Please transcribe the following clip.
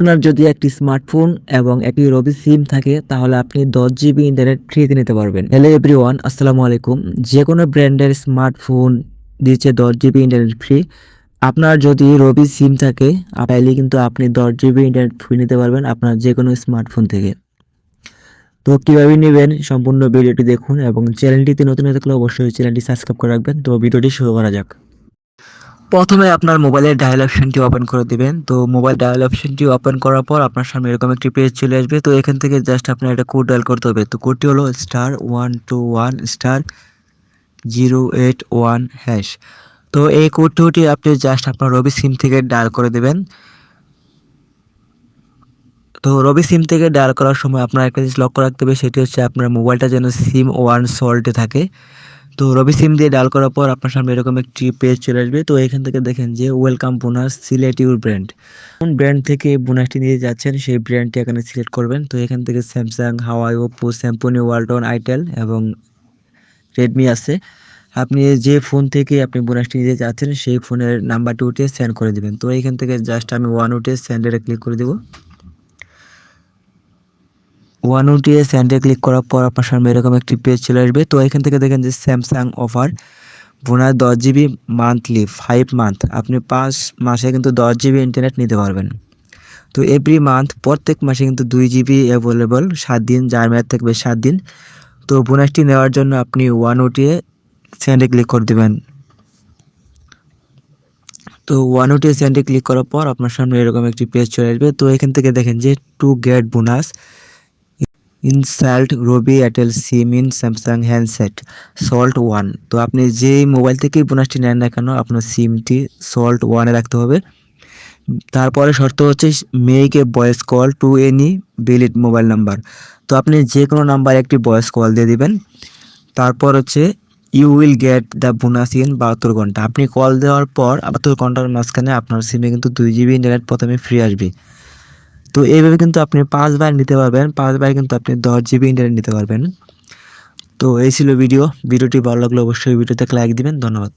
আপনার যদি একটি স্মার্টফোন এবং একটি রবি সিম থাকে, তাহলে আপনি দশ জিবি ইন্টারনেট ফ্রিতে নিতে পারবেন। হ্যালো এভরিওয়ান আসসালামু আলাইকুম। যে কোনো ব্র্যান্ডের স্মার্টফোন দিচ্ছে দশ জিবি ইন্টারনেট ফ্রি আপনার যদি রবি সিম থাকে, তাহলে কিন্তু আপনি দশ জিবি ইন্টারনেট ফ্রি নিতে পারবেন আপনার যে কোনো স্মার্টফোন থেকে। তো কীভাবে নেবেন সম্পূর্ণ ভিডিওটি দেখুন এবং চ্যানেলটিতে নতুন হয়ে থাকলে অবশ্যই চ্যানেলটি সাবস্ক্রাইব করে রাখবেন। তো ভিডিওটি শুরু করা যাক। প্রথমে আপনার মোবাইলের ডায়াল অপশনটি ওপেন করে দিবেন। তো মোবাইল ডায়াল অপশনটি ওপেন করার পর আপনার সামনে এরকম একটি পেজ চলে আসবে। তো এখান থেকে জাস্ট আপনার একটা কোড ডায়াল করতে হবে। তো কোডটি হলো star one two one star zero eight one hash তো এই কোডটি আপনি জাস্ট আপনার রবি সিম থেকে ডায়াল করে দেবেন। তো রবি সিম থেকে ডায়াল করার সময় আপনার একটা জিনিস লক্ষ্য রাখতে হবে, সেটি হচ্ছে আপনার মোবাইলটা যেন সিম ওয়ান সল্টে থাকে। তো রবি সিম দিয়ে ডাল করার পর আপনার সামনে এরকম একটি পেজ চলে আসবে। তো এখান থেকে দেখেন যে welcome bonus select your brand কোন ব্র্যান্ড থেকে বোনাসটি নিয়ে যাচ্ছেন, সেই ব্র্যান্ডটি এখানে সিলেক্ট করবেন। তো এখান থেকে Samsung Huawei Oppo Symphony Walton itel এবং রেডমি আছে। আপনি যে ফোন থেকে আপনি বোনাসটি নিতে যাচ্ছেন, সেই ফোনের নাম্বারটি উঠে সেন্ড করে দেবেন। তো এখান থেকে জাস্ট আমি ওয়ান উঠে সেন্ডারে ক্লিক করে দেবো। ওয়ান উঠিয়ে স্যান্ডে ক্লিক করার পর আপনার সামনে এরকম একটি পেজ চলে আসবে। তো এখান থেকে দেখেন যে স্যামসাং অফার বোনাস দশ জিবি মান্থলি ফাইভ মান্থ আপনি পাঁচ মাসে কিন্তু দশ জিবি ইন্টারনেট নিতে পারবেন। তো এভরি মান্থ প্রত্যেক মাসে কিন্তু দুই জিবি অ্যাভেলেবল সাত দিন, যার মেয়াদ থাকবে সাত দিন। তো বোনাসটি নেওয়ার জন্য আপনি ওয়ান উঠিয়ে স্যান্ডে ক্লিক করে দেবেন। তো ওয়ান উঠিয়ে স্যান্ডে ক্লিক করার পর আপনার সামনে এরকম একটি পেজ চলে আসবে। তো এখান থেকে দেখেন যে to get bonus insert Robi Airtel SIM in Samsung handset, slot one. তো আপনি যেই মোবাইল থেকেই বোনাসটি নেন না কেন, আপনার সিমটি সল্ট ওয়ানে রাখতে হবে। তারপরে শর্ত হচ্ছে make a voice call to any valid mobile number তো আপনি যে কোনো নাম্বার একটি ভয়েস কল দিয়ে দিবেন। তারপর হচ্ছে you will get the bonus in বাহাত্তর ঘণ্টা। আপনি কল দেওয়ার পর, বাহাত্তর ঘণ্টার মাঝখানে আপনার সিমে কিন্তু দুই জিবি ইন্টারনেট প্রথমে ফ্রি আসবে। তো এইভাবে কিন্তু আপনি পাঁচবার নিতে পারবেন পাঁচবার কিন্তু আপনি দশ জিবি ইন্টারনেট নিতে পারবেন। তো এই ছিল ভিডিও ভিডিওটি ভালো লাগলে অবশ্যই ভিডিওতে লাইক দিবেন, ধন্যবাদ।